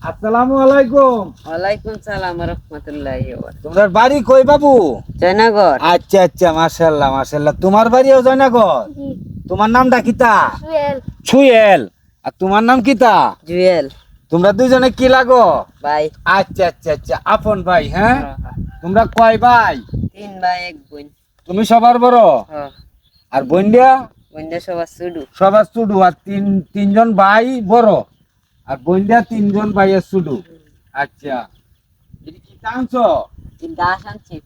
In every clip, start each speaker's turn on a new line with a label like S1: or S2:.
S1: আসসালামু আলাইকুম।
S2: ওয়ালাইকুম সালাম রহমতুল্লাহ
S1: তোমার বাড়ি কই বাবু?
S2: জয়নগর।
S1: আচ্ছা আচ্ছা মাশাল্লাহ মাশাল্লাহ তোমার বাড়িও জয়নগর? তোমার নামটা কিতা? ছুয়েল আর তোমার নাম কিতা?
S2: জুয়েল।
S1: তোমরা দুইজনে কি লাগো?
S2: ভাই।
S1: আচ্ছা আচ্ছা আচ্ছা আপন ভাই হ্যাঁ? তোমরা কয় ভাই?
S2: তিন ভাই এক বোন।
S1: তুমি সবার বড়?
S2: হ্যাঁ।
S1: আর বোনডিয়া
S2: বোনটা সবার শুধু
S1: সবার শুধু আর তিন তিনজন ভাই বড়? আর বোনডিয়া তিনজন ভাইয়ের শুধু। আচ্ছা। এটা কি টানছো?
S2: দাস আনছি।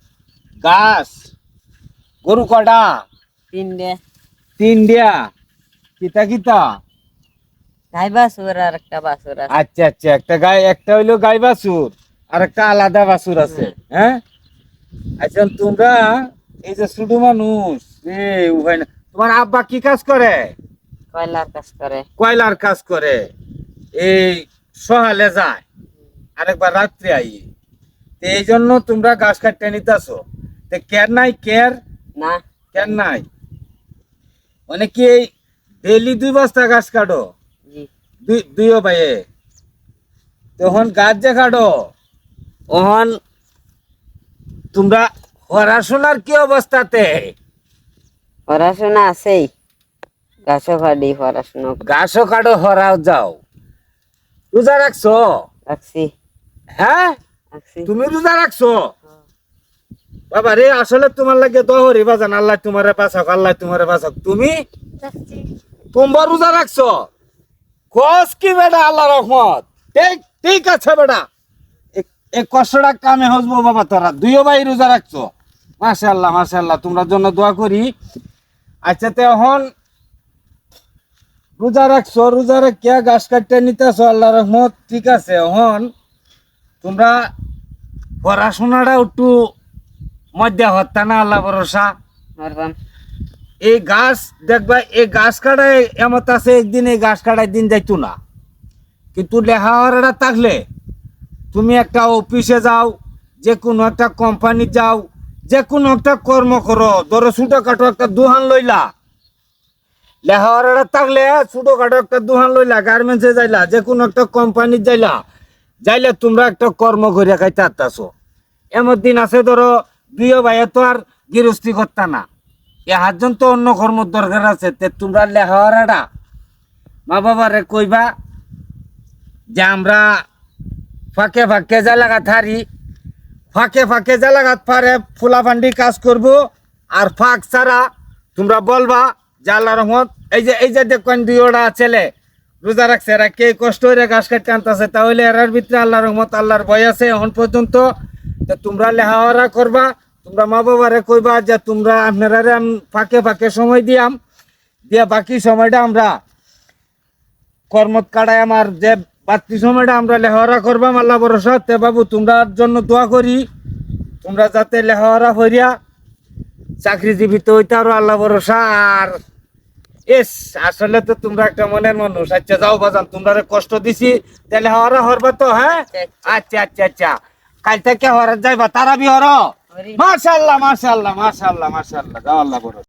S1: গাছ? গরু কটা?
S2: তিন দে।
S1: তিন দিয়া? কিতা কিতা?
S2: গাই বাসুর আর একটা বাসুর আছে।
S1: আচ্ছা আচ্ছা। একটা গাই একটা হইল গাই বাছুর আর একটা আলাদা বাছুর আছে। হ্যাঁ? আচ্ছা তোমরা এই যে ছোট মানুষ এ উভয় না। তোমার আব্বা কি কাজ করে?
S2: কয়লার কাজ করে।
S1: কয়লার কাজ করে। এই সহালে যায় আরেকবার রাত্রে আই তো এই জন্য তোমরা গাছ কাটতে নিতেছো। তো কের নাই কের
S2: না।
S1: কেন নাই। মানে কি এই ডেলি দুই বস্তা গাছ কাটো? দুইও ভাইয়ে তখন গাছ যে কাটো? ওহন তোমরা পড়াশোনার কি অবস্থাতে?
S2: পড়াশোনা আছেই। গাছও ফাড়ি পড়াশোনা
S1: গাছও কাটো হরাও যাও। রোজা রাখছো?
S2: রাখছি।
S1: হ্যাঁ? তুমি রোজা রাখছো? বাবা রে আসলে তোমার লাগে দহরি বাজান। আল্লাহ তোমারে বাঁচাক আল্লাহ তোমারে বাঁচাক। তুমি? তোমার রোজা রাখছো? কস কি বেটা আল্লাহ রহমত? ঠিক ঠিক আছে বেটা। এ- এ কষ্টটা কামে হসবো বাবা তোরা। দুইও ভাই রোজা রাখছো। মাশাল্লাহ মাশাল্লাহ তোমরা জন্য দোয়া করি। আচ্ছা তো এখন রোজা রাখছো রোজা রেখে গাছ কাটতে নিতেছো আল্লাহ রহমত। ঠিক আছে এখন তোমরা পড়াশোনাটা একটু মধ্যে হত্যা না আল্লাহ ভরসা। এই গাছ দেখবা এই গাছ কাটায় এমত আছে একদিন এই গাছ কাটায় দিন যাইতো না। কিন্তু লেখাপড়াটা থাকলে তুমি একটা অফিসে যাও যে কোনো একটা কোম্পানি যাও যে কোনো একটা কর্ম করো ধরো ছোটোখাটো একটা দোকান লইলা। লেখাপড়াটা থাকলে ছোটোখাটো একটা দোকান লইলা গার্মেন্টসে যাইলা যে কোনো একটা কোম্পানি যাইলা, যাইলে তোমরা একটা কর্ম করে খাইতে আসতেছো এমন দিন আছে ধরো, দুইও ভাইয়ে তো আর গৃহস্থী করতা না। এ হাতজন তো অন্য কর্মর দরকার আছে, তে তোমরা লেখাপড়াটা মা বাবারে কইবা যে আমরা ফাঁকে ফাঁকে জালাগাত থারি, ফাঁকে ফাঁকে জালাগাত পারে ফুলাফান্ডি কাজ করব, আর ফাঁক ছাড়া তোমরা বলবা যে আল্লাহ রহমত। এই যে এই যে দেখবেন দুই ওটা ছেলে। রোজা রাখছে, এরা কে কষ্ট হয়ে গাছ কাটতে আনতেছে, তাহলে এরার ভিতরে আল্লাহ রহমত, আল্লাহর ভয় আছে এখন পর্যন্ত। তো তোমরা লেখাপড়া করবা, তোমরা মা বাবারে কইবা যে তোমরা আপনারা ফাঁকে ফাঁকে সময় দিয়াম। দিয়া বাকি সময়টা আমরা কর্মত কাটায় আমার যে বাড়তি সময়টা আমরা লেখাপড়া করবাম আল্লাহ ভরসা তে বাবু, তোমরার জন্য দোয়া করি। তোমরা যাতে লেহাওয়ারা করিয়া চাকরিজীবী তো হইতে আরও আল্লাহ ভরসা, আর এস আসলে তো তোমরা একটা মনের মানুষ। আচ্ছা যাও বাজান তোমরা কষ্ট দিছি তাহলে হরা হরবা তো হ্যাঁ? আচ্ছা আচ্ছা। আচ্ছা কাল থেকে হরার যাইবা তারা বি
S2: হর।
S1: মাশাল্লাহ মাশাল্লাহ মাশাল্লাহ মাশাল্লাহ যাও আল্লাহ ভরসা।